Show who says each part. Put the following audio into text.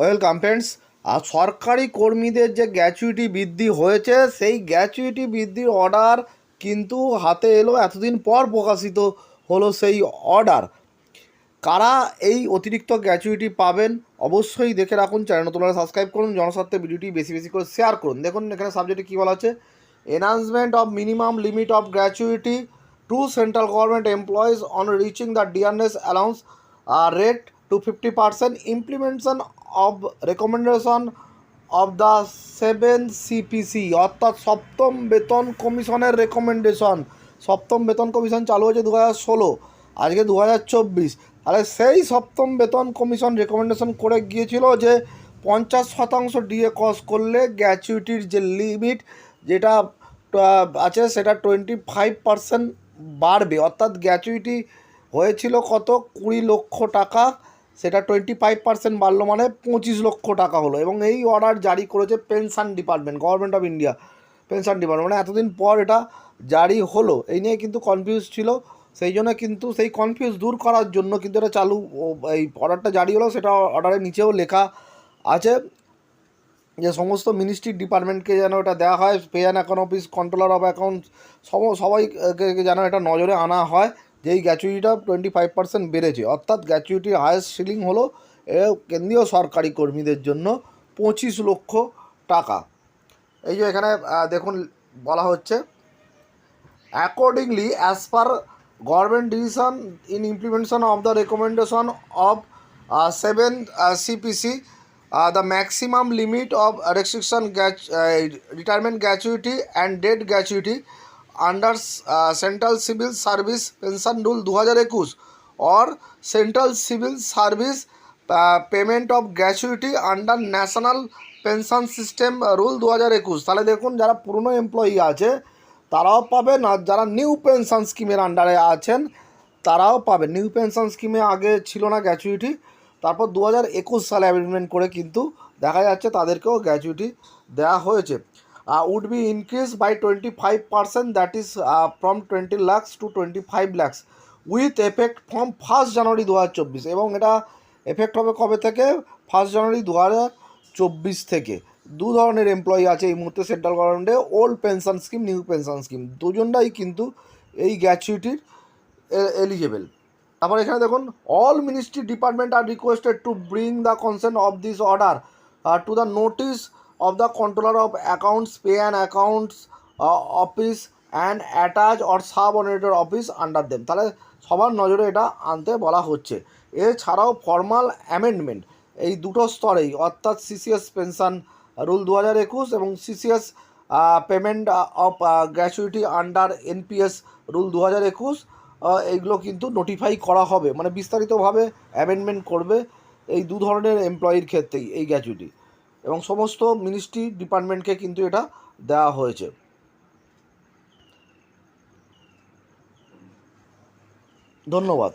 Speaker 1: Welcome friends আর সরকারি কর্মীদের যে গ্র্যাচুইটি বৃদ্ধি হয়েছে, সেই গ্র্যাচুইটি বৃদ্ধির অর্ডার কিন্তু হাতে এলো, এতদিন পর প্রকাশিত হলো সেই অর্ডার। কারা এই অতিরিক্ত গ্র্যাচুইটি পাবেন, অবশ্যই দেখে রাখুন, চ্যানেল তোমরা সাবস্ক্রাইব করুন, জনস্বার্থে ভিডিওটি বেশি বেশি করে শেয়ার করুন। দেখুন, এখানে সাবজেক্টে কী বলা আছে? Enhancement of minimum limit of gratuity to central government employees on reaching the dearness allowance rate to fifty percent implementation of recommendation of the seven CPC অর্থাৎ সপ্তম বেতন কমিশনের রেকমেন্ডেশন সপ্তম বেতন কমিশন চালু হয়েছে দু হাজার ষোলো, আজকে দু হাজার চব্বিশ। তাহলে সেই সপ্তম বেতন কমিশন রেকমেন্ডেশন করে গিয়েছিল যে পঞ্চাশ শতাংশ ডিএ কস করলে গ্র্যাচুইটির যে লিমিট যেটা আছে সেটা টোয়েন্টি ফাইভ পার্সেন্ট বাড়বে। অর্থাৎ গ্র্যাচুইটি হয়েছিল কত? কুড়ি লক্ষ টাকা। সেটা টোয়েন্টি ফাইভ পার্সেন্ট বাড়লো মানে পঁচিশ লক্ষ টাকা হলো এবং এই অর্ডার জারি করেছে pension department government of India pension department মানে এতদিন পর এটা জারি হলো। এই নিয়ে কিন্তু কনফিউজ ছিল। সেই জন্য কিন্তু সেই কনফিউজ দূর করার জন্য কিন্তু এটা চালু এই অর্ডারটা জারি হলো, সেটা অর্ডারের নিচেও লেখা আছে যে সমস্ত মিনিস্ট্রি ডিপার্টমেন্টকে যেন এটা দেওয়া হয় pay and account office controller of account সব সবাইকে যেন এটা নজরে আনা হয়। যেই গ্যাচুইটিটা টোয়েন্টি ফাইভ পার্সেন্ট বেড়েছে, অর্থাৎ গ্যাচুইটির হায়েস্ট সিলিং হলো কেন্দ্রীয় সরকারি কর্মীদের জন্য পঁচিশ লক্ষ টাকা। এই যে এখানে দেখুন, বলা হচ্ছে accordingly as per government decision in implementation of the recommendation of seven CPC the maximum limit of restriction গ্যাচ retirement gratuity and death gratuity gratuity central civil service pension rule rule 2021 or central civil service uh, payment of gratuity under national pension system rule দু হাজার একুশ। তাহলে দেখুন যারা পুরনো employee আছে তারাও পাবেন আর যারা নিউ পেনশন স্কিমের আন্ডারে আছেন তারাও পাবে। নিউ পেনশন স্কিমে আগে ছিল না গ্র্যাচুইটি তারপর দু হাজার একুশ সালে অ্যামেন্ডমেন্ট করে কিন্তু দেখা যাচ্ছে তাদেরকেও গ্র্যাচুইটি দেওয়া হয়েছে। Be increase by twenty five percent that is from twenty lakhs to twenty five lakhs with effect from first January দু হাজার চব্বিশ এবং এটা এফেক্ট হবে কবে থেকে? ফার্স্ট জানুয়ারি দু হাজার চব্বিশ থেকে। দু ধরনের এমপ্লয়ি আছে এই মুহূর্তে central গভর্নমেন্টে old pension scheme new pension scheme দুজনটাই কিন্তু এই গ্র্যাচুইটির এলিজেবল তারপর এখানে দেখুন all ministry department are requested to bring the consent of this order to the notice of the controller of accounts pay and accounts office and attach or subordinate office under them তাহলে সবার নজরে এটা আনতে বলা হচ্ছে। এছাড়াও formal amendment এই দুটো স্তরেই, অর্থাৎ সিসিএস পেনশন রুল দু হাজার একুশ এবং CCS payment of gratuity under NPS rule দু হাজার একুশ এইগুলো কিন্তু নোটিফাই করা হবে। মানে বিস্তারিতভাবে অ্যামেন্ডমেন্ট করবে এই দু ধরনের এমপ্লয়ির ক্ষেত্রেই এই গ্র্যাচুইটি এবং সমস্ত মিনিস্ট্রি ডিপার্টমেন্টকে কিন্তু এটা দেওয়া হয়েছে। ধন্যবাদ।